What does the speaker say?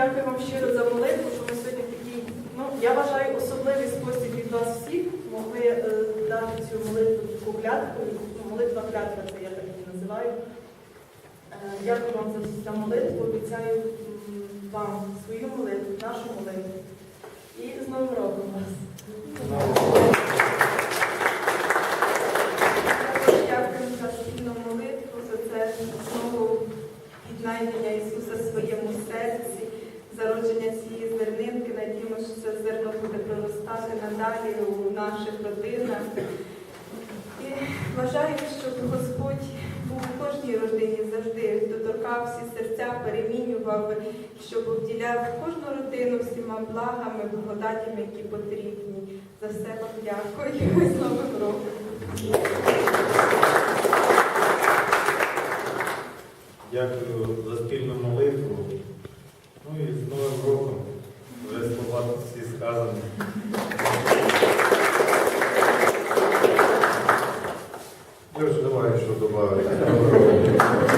дякую вам щиро за молитву, що ми сьогодні такий, ну, я вважаю, особливий спосіб від вас всіх могли е, дати цю молитву таку клятву. Ну, Молитва клятва, це я так її називаю. Е, Дякую вам за, за молитву. Обіцяю вам свою молитву, нашу молитву. І з Новим роком вас. Дякую за спільну молитву, за це знову віднайдення Ісуса в своєму серці, буде проростати надалі у наших родинах. І бажаю, щоб Господь був у кожній родині завжди доторкав всі серця, перемінював, щоб обділяв кожну родину всіма благами, благодатями, які потрібні. За все вам дякую. З Новим роком! Дякую за спільну молитву. Ну і з Новим роком. Вже слова всі сказані. немає що додати.